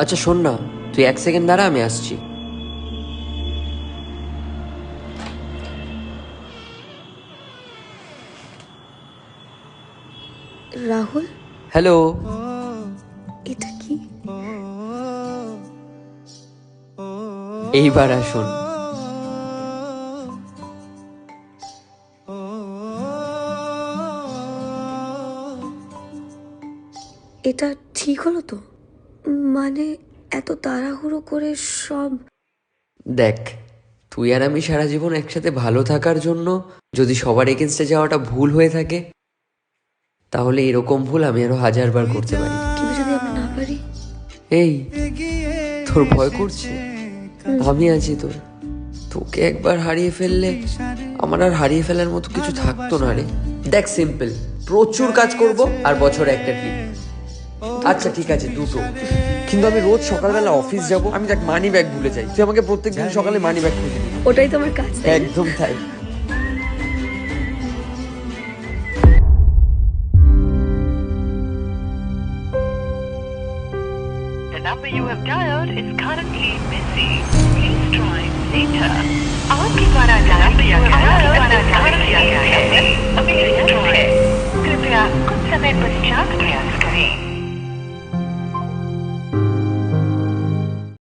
আচ্ছা শোন না। তুই এক সেকেন্ড দাঁড়া আমি আসছি। রাহুল? হ্যালো? এটা কি? এইবার আসুন। এটা ঠিক হলো তো? মানে এত তাড়াহুড়ো করে সব দেখ তুই আর আমি সারা জীবন একসাথে ভালো থাকার জন্য যদি সবার এগেনস্টে যাওয়াটা ভুল হয়ে থাকে তাহলে এরকম ভুল আমি আরও হাজারবার করতে পারি। কিন্তু যদি আমি না পারি? এই তোর ভয় করছে? আমি আছি তোর। তোকে একবার হারিয়ে ফেললে আমার আর হারিয়ে ফেলার মতো কিছু থাকতো না রে। দেখ সিম্পল প্রচুর কাজ করব আর বছরে একটা ট্রিপ আচ্ছা ঠিক আছে দুটো। কিন্তু আমি রোজ সকালবেলা অফিস যাব আমি দেখ মানি ব্যাগ ভুলে যাই। তুই আমাকে প্রত্যেকদিন সকালে মানি ব্যাগ খুঁজে ওটাই তো আমার কাজ একদম তাই।